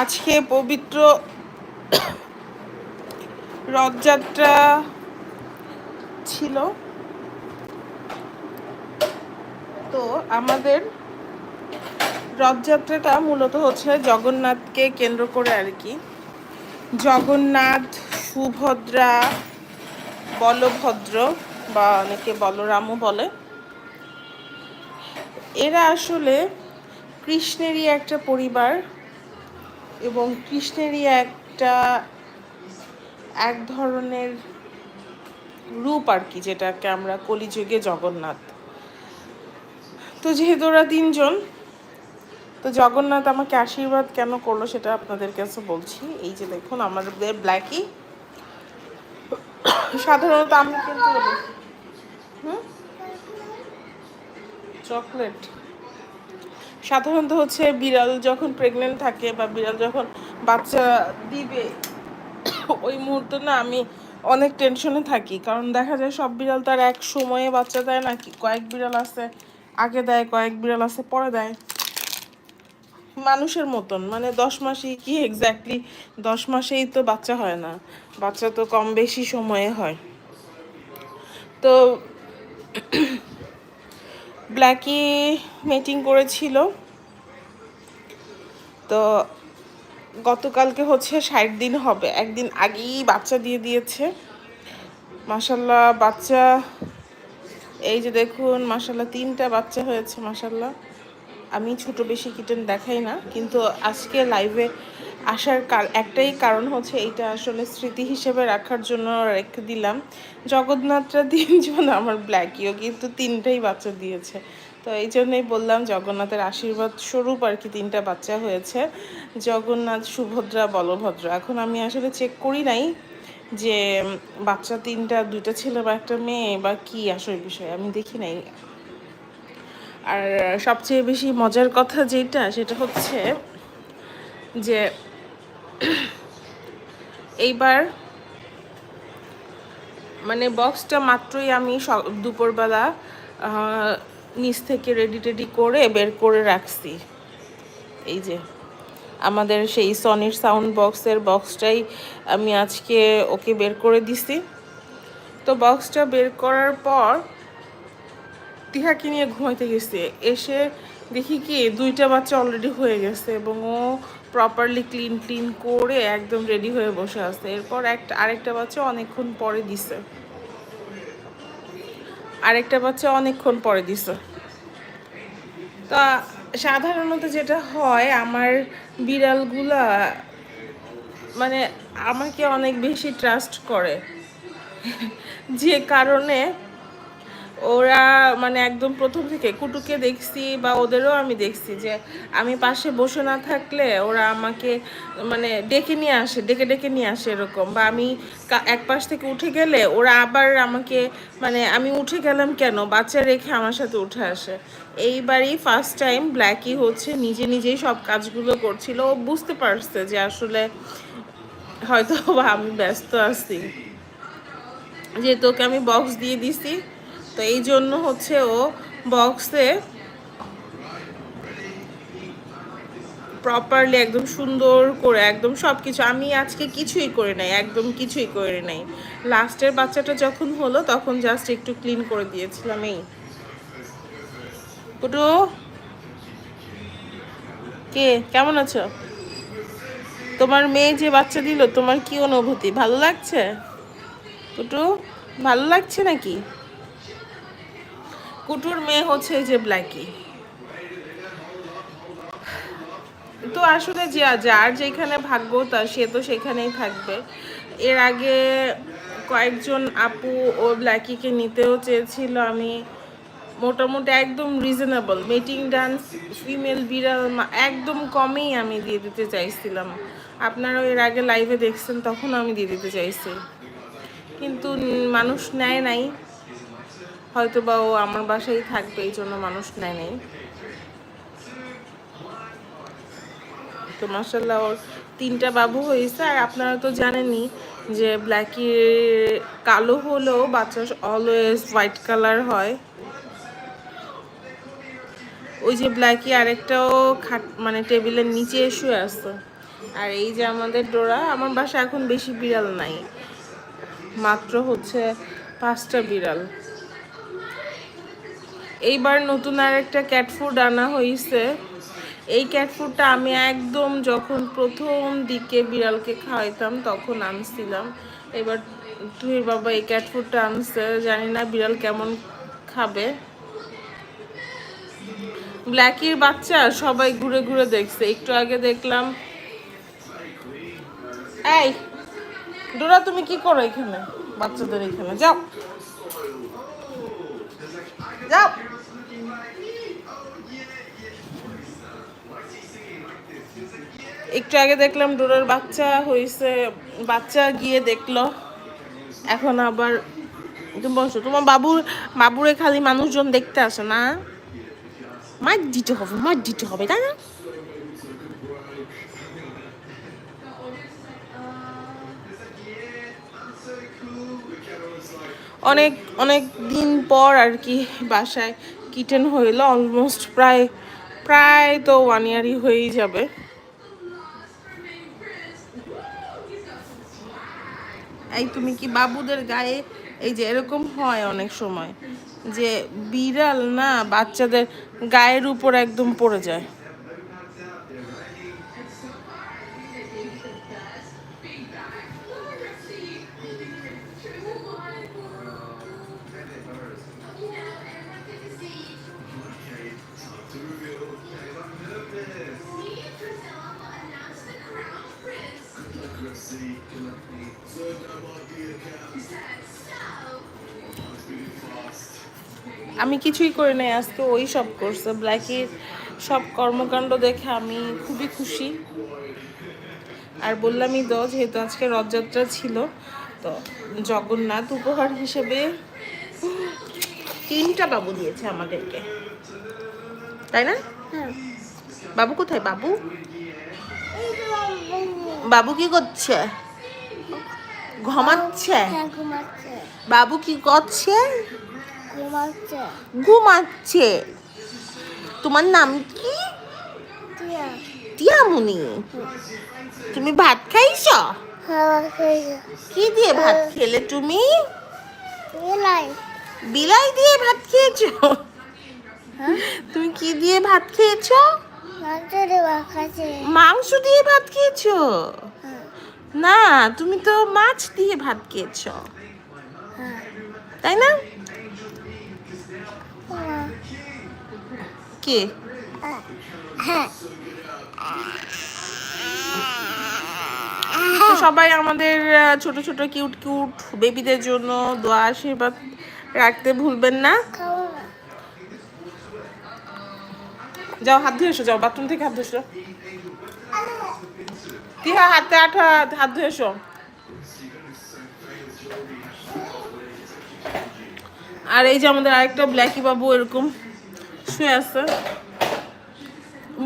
আজকে পবিত্র রথযাত্রা ছিল। তো আমাদের রথযাত্রাটা মূলত হচ্ছে জগন্নাথকে কেন্দ্র করে আর কি। জগন্নাথ, সুভদ্রা, বলভদ্র বা অনেকে বলরামও বলে। এরা আসলে কৃষ্ণেরই একটা পরিবার। এবং কৃষ্ণেরই একটা এক ধরনের রূপ আর কি, যেটাকে আমরা কলিযুগে জগন্নাথ। তো যেহেতু ওরা তিনজন, তো জগন্নাথ আমাকে আশীর্বাদ কেন করল সেটা আপনাদের কাছে বলছি। এই যে দেখুন, আমাদের ব্ল্যাকি। সাধারণত আমি কিন্তু হুম? চকলেট। সাধারণত হচ্ছে বিড়াল যখন প্রেগনেন্ট থাকে বা বিড়াল যখন বাচ্চা দিবে, ওই মুহূর্তে না আমি অনেক টেনশনে থাকি। কারণ দেখা যায় সব বিড়াল তার এক সময়ে বাচ্চা দেয় নাকি কয়েক বিড়াল আছে, আগে দেয়, কয়েক বিড়াল আছে, পরে দেয়। মানুষের মতন মানে দশ মাসেই কি এক্স্যাক্টলি দশ মাসেই তো বাচ্চা হয় না, বাচ্চা তো কম বেশি সময়ে হয়। তো ব্ল্যাকি মিটিং করেছিল। তো গতকালকে হচ্ছে ষাট দিন হবে। একদিন আগেই বাচ্চা দিয়ে দিয়েছে। মাসাল্লাহ বাচ্চা, এই যে দেখুন মাসাল্লাহ তিনটা বাচ্চা হয়েছে মাসাল্লাহ আমি ছোট বেশি কিটেন দেখাই না, কিন্তু আজকে লাইভে আসার কার একটাই কারণ হচ্ছে এইটা আসলে স্মৃতি হিসেবে রাখার জন্য রেখে দিলাম। জগন্নাথরা তিনজন আমার ব্ল্যাকিও কিন্তু তিনটাই বাচ্চা দিয়েছে। তো এই জন্যই বললাম, জগন্নাথের আশীর্বাদ স্বরূপ আর কি তিনটা বাচ্চা হয়েছে। জগন্নাথ, সুভদ্রা, বলভদ্র। এখন আমি আসলে চেক করি নাই যে বাচ্চা তিনটা, দুইটা ছেলে বা একটা মেয়ে বা কি আসল বিষয়, আমি দেখি নাই। আর সবচেয়ে বেশি মজার কথা যেটা, সেটা হচ্ছে যে এইবার মানে বক্সটা মাত্রই আমি দুপুরবেলা নিচ থেকে রেডি টেডি করে বের করে রাখছি। এই যে, আমাদের সেই সনির সাউন্ড বক্সের বক্সটাই আমি আজকে ওকে বের করে দিছি। তো বক্সটা বের করার পর টিহাকে নিয়ে ঘুমাইতে গেছে। এসে দেখি কি, দুইটা বাচ্চা অলরেডি হয়ে গেছে এবং ও প্রপারলি ক্লিন ক্লিন করে একদম রেডি হয়ে বসে আছে। এরপর একটা, আরেকটা বাচ্চা অনেকক্ষণ পরে দিছে। আরেকটা বাচ্চা অনেকক্ষণ পরে দিছে। তা সাধারণত যেটা হয়, আমার বিড়ালগুলা মানে আমাকে অনেক বেশি ট্রাস্ট করে। যে কারণে ওরা মানে একদম প্রথম থেকে কুটুকে দেখছি বা ওদেরও আমি দেখছি যে আমি পাশে বসে না থাকলে ওরা আমাকে মানে ডেকে নিয়ে আসে, ডেকে ডেকে নিয়ে আসে এরকম। বা আমি এক পাশ থেকে উঠে গেলে ওরা আবার আমাকে মানে আমি উঠে গেলাম কেন? বাচ্চা রেখে আমার সাথে উঠে আসে। এইবারই ফার্স্ট টাইম ব্ল্যাকই হচ্ছে, নিজে নিজেই সব কাজগুলো করছিল। ও বুঝতে পারছে যে আসলে হয়তো আমি ব্যস্ত আছি। যেহেতু ওকে আমি বক্স দিয়ে দিছি তো এই জন্য হচ্ছে ও বক্সে প্রপারলি একদম সুন্দর করে, একদম সব কিছু আমি আজকে কিছুই করে নাই, একদম কিছুই করে নাই। লাস্টের বাচ্চাটা যখন হলো, তখন জাস্ট একটু ক্লিন করে দিয়েছিলাম, এই। পুটু? কে? কেমন আছো? তোমার মেয়ে যে বাচ্চা দিল, তোমার কি অনুভূতি? ভালো লাগছে? পুটু, ভালো লাগছে নাকি? কুটুর মেয়ে হচ্ছে যে ব্ল্যাকি তো আসলে যে যার যেখানে ভাগ্য, তা সে তো সেখানেই থাকবে। এর আগে কয়েকজন আপু ও ব্ল্যাকিকে নিতেও চেয়েছিল আমি। মোটামুটি একদম রিজনেবল মিটিং ডান্স ফিমেল বিড়াল একদম কমেই আমি দিয়ে দিতে চাইছিলাম। আপনারাও এর আগে লাইভে দেখছেন, তখন আমি দিয়ে দিতে চাইছি। কিন্তু মানুষ নেয় নাই। হয়তো বা ও আমার বাসায় থাকবে, এই জন্য মানুষ নেয় নেই। তো মাসাল্লাহ ওর তিনটা বাবু হয়েছে, আর আপনারা তো জানেনই যে ব্ল্যাকি কালো হলেও বাচ্চা অলওয়েজ হোয়াইট কালার হয়। ওই যে ব্ল্যাকি আরেকটাও খাট মানে টেবিলের নিচে শুয়ে আসতো আর এই যে আমাদের ডোরা, আমার বাসা এখন বেশি বিড়াল নাই। মাত্র হচ্ছে পাঁচটা বিড়াল। এইবার নতুন আর একটা ক্যাট ফুড আনা হয়েছে এই ক্যাট ফুডটা আমি একদম যখন প্রথম দিকে বিড়ালকে খাওয়াইতাম, তখন আনছিলাম। এবার তুই বাবা, এই ক্যাট ফুডটা আনছে, জানি না বিড়াল কেমন খাবে। ব্ল্যাকির বাচ্চা সবাই ঘুরে ঘুরে দেখছে। একটু আগে দেখলাম। এই, ডোরা, তুমি কি করো এখানে? বাচ্চাদের এখানে। যাও। যাও। একটু আগে দেখলাম ডোরার বাচ্চা হয়েছে বাচ্চা গিয়ে দেখল। এখন আবার, তুমি বসো তোমার বাবুর, বাবুরে খালি মানুষজন দেখতে আসে না? মার দিতে হবে মার দিতে হবে, তাই না? অনেক অনেক দিন পর আর কি বাসায় কিটেন হইল অলমোস্ট প্রায় প্রায় তো ওয়ান ইয়ারই হয়েই যাবে। এই তুমি কি বাবুদের গায়ে, এই যে এরকম হয় অনেক সময় যে বিড়াল না বাচ্চাদের গায়ের উপর একদম পড়ে যায়। আমি কিছুই করে নাই আজকে ওই সব করছে। ব্ল্যাকের সব কর্মকাণ্ড দেখে আমি খুবই খুশি। আর বললামই তো যেহেতু আজকে রথযাত্রা ছিল তো জগন্নাথ উপহার হিসেবে তিনটা বাবু দিয়েছে আমাদেরকে। তাই না? বাবু কোথায়? বাবু? বাবু কি করছে? ঘুমাচ্ছে? হ্যাঁ ঘুমাচ্ছে। বাবু কি করছে? ঘুমাচ্ছে। তোমার নাম কি? টিয়া। টিয়ামুনি তুমি ভাত খাইছ? হাওয়া কি দিয়ে ভাত খেলে তুমি? বিলাই। দিয়ে ভাত খেয়েছো? হ্যাঁ। তুমি কি দিয়ে ভাত খেয়েছো? মাংস দিয়ে ভাত খেয়েছো? হ্যাঁ। না তুমি তো মাছ দিয়ে ভাত খেয়েছো। হ্যাঁ। তাই না? হ্যাঁ কে? সবাই আমাদের ছোট ছোট কিউট কিউট বেবিদের জন্য দোয়া, আশীর্বাদ রাখতে ভুলবেন না। যাও, হাত ধুয়ে এসো, যাও বাথরুম থেকে হাত ধুয়ে এসো। হাতে আঠা, হাত ধুয়ে এসো। আর এই যে আমাদের আরেকটা ব্ল্যাকি বাবু এরকম শুয়ে আছে।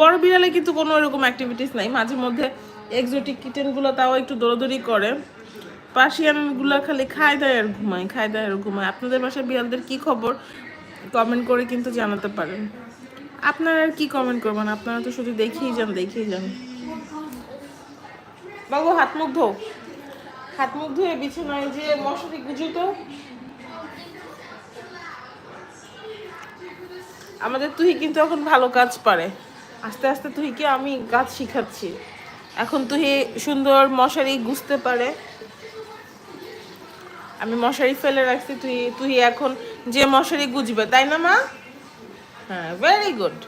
বড় বিড়ালে কিন্তু কোনো এরকম অ্যাক্টিভিটিস নাই। মাঝে মধ্যে এক্সোটিক কিটেনগুলো তাও একটু দৌড়াদৌড়ি করে। পার্সিয়ানগুলো খালি খায় দেয় আর ঘুমায়, খায় দেয় আর ঘুমায়। আপনাদের বাসায় বিড়ালদের কি খবর? কমেন্ট করে কিন্তু জানাতে পারেন। আপনারা আর কি কমেন্ট করবেন? আপনারা তো শুধু দেখেই যান দেখেই যান। বাবু, হাত মুখ ধো। হাত মুখ ধুয়ে বিছানায় যে মশারি গুজো তো। আমাদের তুই কিন্তু এখন ভালো কাজ পারে। আস্তে আস্তে তুহিকে আমি গাছ শিখাচ্ছি। এখন তুই সুন্দর মশারি গুছতে পারে। আমি মশারি ফেলে রাখছি তুই তুই এখন যে মশারি গুজবে তাই না মা? হ্যাঁ ভেরি গুড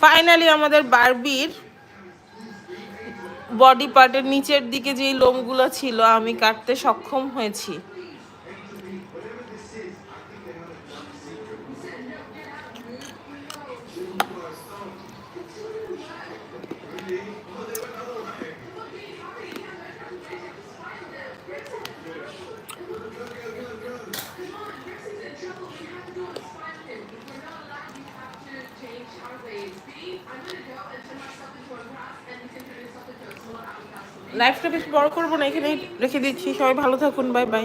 ফাইনালি আমাদের বারবির বডি পার্টের নিচের দিকে যেই লোমগুলো ছিল আমি কাটতে সক্ষম হয়েছি। লাইফটা বেশ বড় করব না এখানেই রেখে দিচ্ছি। সবাই ভালো থাকুন বাই বাই